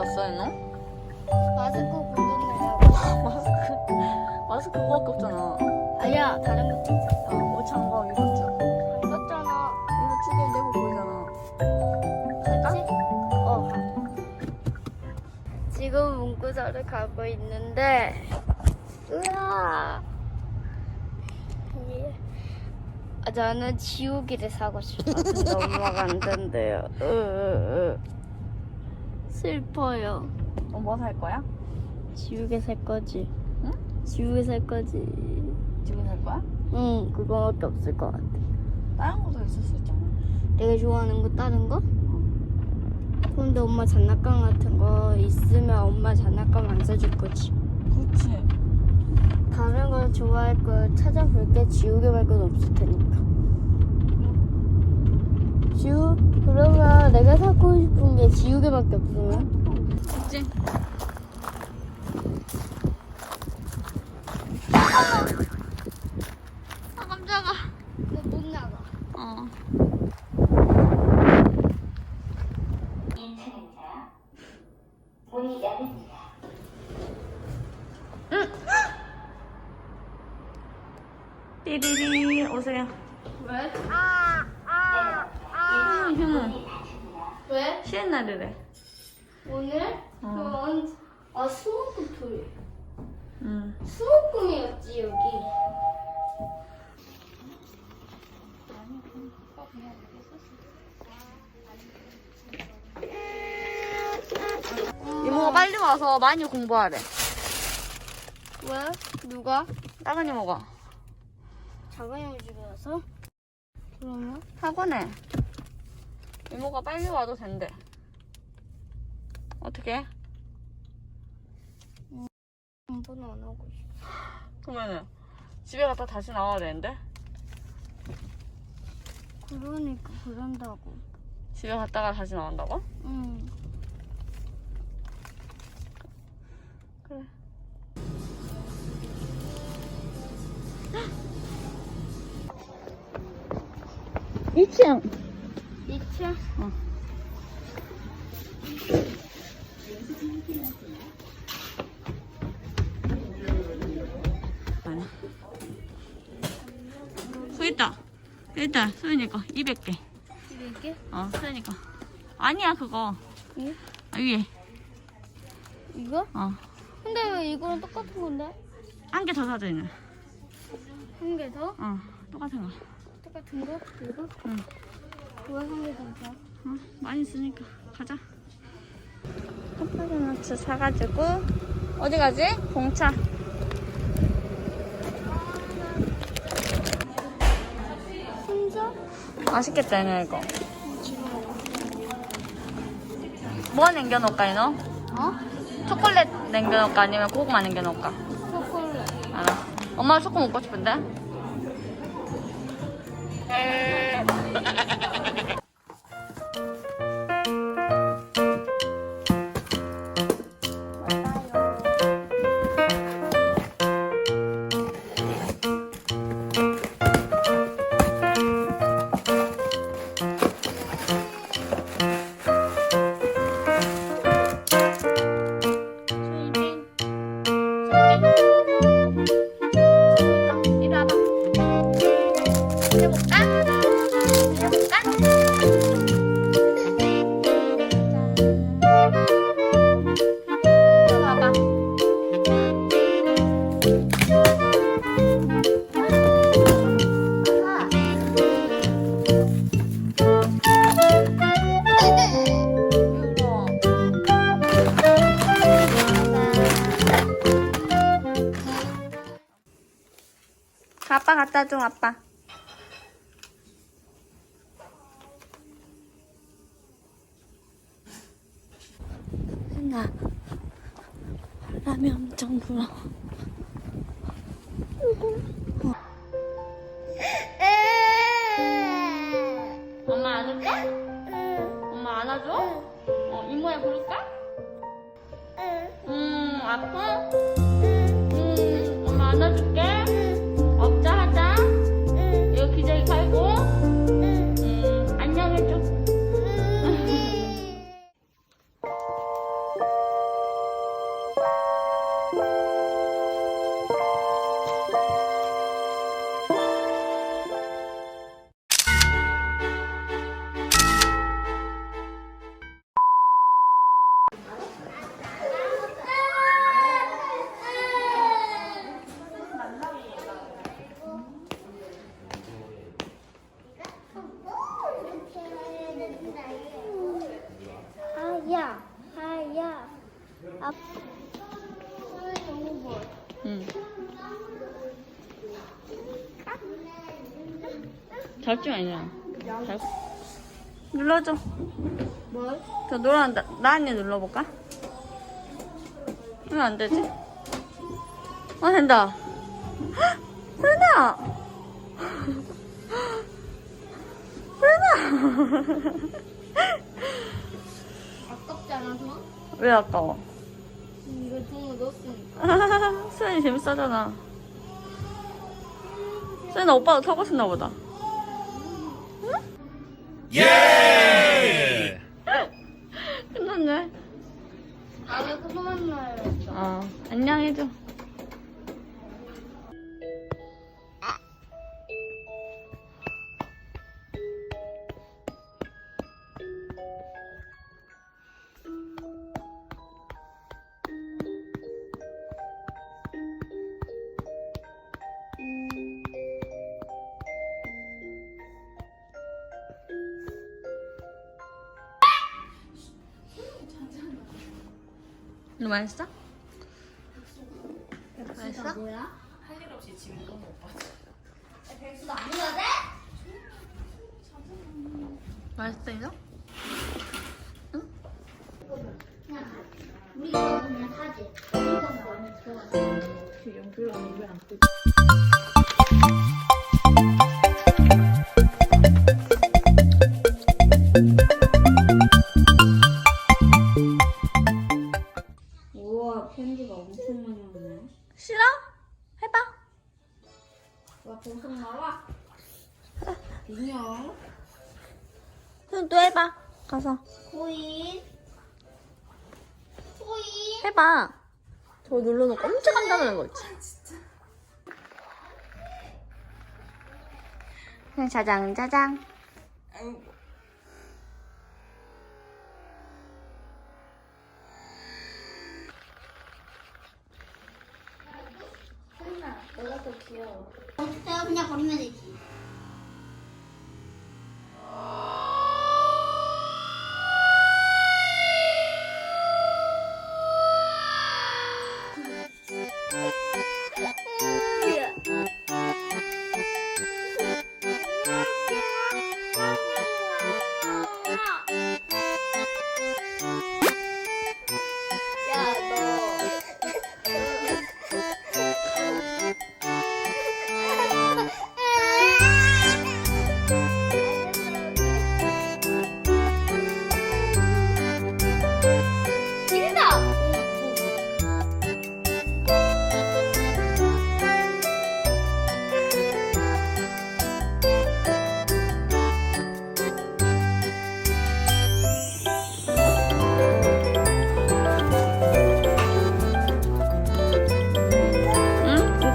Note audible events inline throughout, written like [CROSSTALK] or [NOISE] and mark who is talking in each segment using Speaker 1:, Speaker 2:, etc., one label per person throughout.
Speaker 1: 왔어요, 너?
Speaker 2: 마스크 고르느라고. [LAUGHS]
Speaker 1: 마스크. 마스크 그거밖에 없잖아.
Speaker 2: 아니야, 다른 것도 있어.
Speaker 1: 야, 옷 장과 입었죠?
Speaker 2: 입었잖아.
Speaker 1: 이거 두 개 내고 보이잖아.
Speaker 2: 같이? 어. 지금 문구사를 가고 있는데, 으아. 예. 아, 저는 지우개를 사고 싶어서 엄마가 안 된대요. 으, 으, 으. 슬퍼요.
Speaker 1: 어, 뭐살 거야?
Speaker 2: 지우개 살 거지.
Speaker 1: 응?
Speaker 2: 지우개 살 거지.
Speaker 1: 지금 살 거야?
Speaker 2: 응, 그거밖에 없을 것 같아.
Speaker 1: 다른 것도 있을 수 있잖아.
Speaker 2: 내가 좋아하는 거 다른 거? 근데 엄마 장난감 같은 거 있으면 엄마 장난감 안 사줄 거지.
Speaker 1: 그렇지.
Speaker 2: 다른 거 좋아할 거 찾아볼게. 지우개 말고는 없을 테니까. 지우? 그러면 내가 사고 싶은 게 지우개밖에 없으면?
Speaker 1: 그치? 아, 깜짝아.
Speaker 2: 너못 나가.
Speaker 1: 어.
Speaker 3: 문이 열립니다.
Speaker 1: 띠리리, 오세요.
Speaker 2: 왜?
Speaker 1: 현우, 현우.
Speaker 2: 왜?
Speaker 1: 쉬는 날이래.
Speaker 2: 오늘?
Speaker 1: 어.
Speaker 2: 그건 아 수목금 토요일.
Speaker 1: 응.
Speaker 2: 수목금이었지 여기.
Speaker 1: 이모가 빨리 와서 많이 공부하래.
Speaker 2: 왜? 누가?
Speaker 1: 작은 이모가.
Speaker 2: 작은 형 집에 와서? 그러면?
Speaker 1: 학원에. 이모가 빨리 와도 된대. 어떻게?
Speaker 2: 공부는 안 하고 있어.
Speaker 1: 그러면은 집에 갔다 다시 나와야 되는데?
Speaker 2: 그러니까 그런다고.
Speaker 1: 집에 갔다가 다시 나온다고?
Speaker 2: 응.
Speaker 1: 그래. 이층
Speaker 2: 2층?
Speaker 1: 어. 있다. 있다. 소연이 거. 200개.
Speaker 2: 이게?
Speaker 1: 어, 소연이 거. 아니야, 그거.
Speaker 2: 이게?
Speaker 1: 아, 위에.
Speaker 2: 이거?
Speaker 1: 어.
Speaker 2: 근데 왜 이거랑 똑같은 건데?
Speaker 1: 한 개 더 사자, 있는.
Speaker 2: 한 개 더?
Speaker 1: 어, 똑같은 거.
Speaker 2: 똑같은 거? 이거?
Speaker 1: 응.
Speaker 2: 왜 한 개 더 사?
Speaker 1: 어, 많이 쓰니까. 가자. 핫바게너츠 사가지고. 어디 가지? 봉차.
Speaker 2: 혼자?
Speaker 1: 맛있겠다, 얘네 이거. 뭐 남겨놓을까, 이너?
Speaker 2: 어?
Speaker 1: 초콜릿 남겨놓을까? 아니면 고구마 남겨놓을까?
Speaker 2: 초콜릿.
Speaker 1: 알아. 엄마 초코 먹고 싶은데? [LAUGHS] 해볼까? 해볼까? 아빠 갖다 줘, 아빠. 나 바람이 엄청 불어. 엄마 안을까? 엄마 안아줘? 어, 이모야 부를까? 음, 아파? 음, 엄마 안아줄게. 앞. 응. 잡지 아니잖아. 눌러줘.
Speaker 2: 뭘?
Speaker 1: 저 노란 나, 나한테 눌러볼까? 왜 안 되지? 아 된다. 세나. 세나.
Speaker 2: 아깝지 않아서?
Speaker 1: 왜 아까워?
Speaker 2: 이거 돈을 넣었으니까. [LAUGHS]
Speaker 1: 수현이 재밌어하잖아. 수현아 오빠도 타고 싶나 보다.
Speaker 3: 예! [LAUGHS]
Speaker 1: 끝났네.
Speaker 2: 아니, 그만 나요.
Speaker 1: 어, 안녕해줘. 너 맛있어? 맛있어?
Speaker 2: 뭐야?
Speaker 4: 할 일 없이 지금 너무 오빠.
Speaker 2: 백수도 안 해야 돼?
Speaker 1: 맛있어 이거?
Speaker 2: 그냥 가. 우리 이거 그냥 사지. 이거 뭐 안에 들어가.
Speaker 4: 그 연필 언니 왜안 끄지?
Speaker 2: 우와, 편지가 엄청 많이 오네.
Speaker 1: 싫어? 해봐.
Speaker 2: 와, 동성 나와. 인형,
Speaker 1: 그럼 또 해봐. 가서
Speaker 2: 코인, 코인.
Speaker 1: 해봐. 저거 눌러놓고 엄청 한다는 거 있지. 그냥 짜장 짜장.
Speaker 2: 소윤아, 내가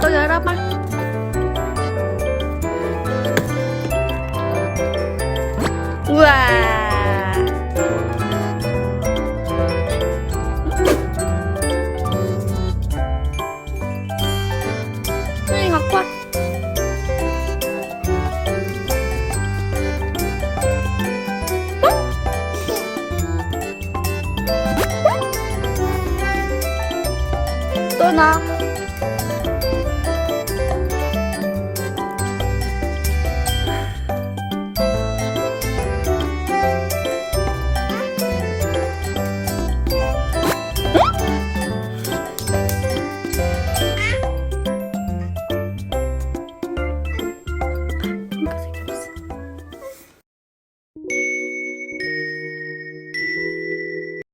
Speaker 1: 응? 이거 열어봐. 우와. 갖고 와. 또 나.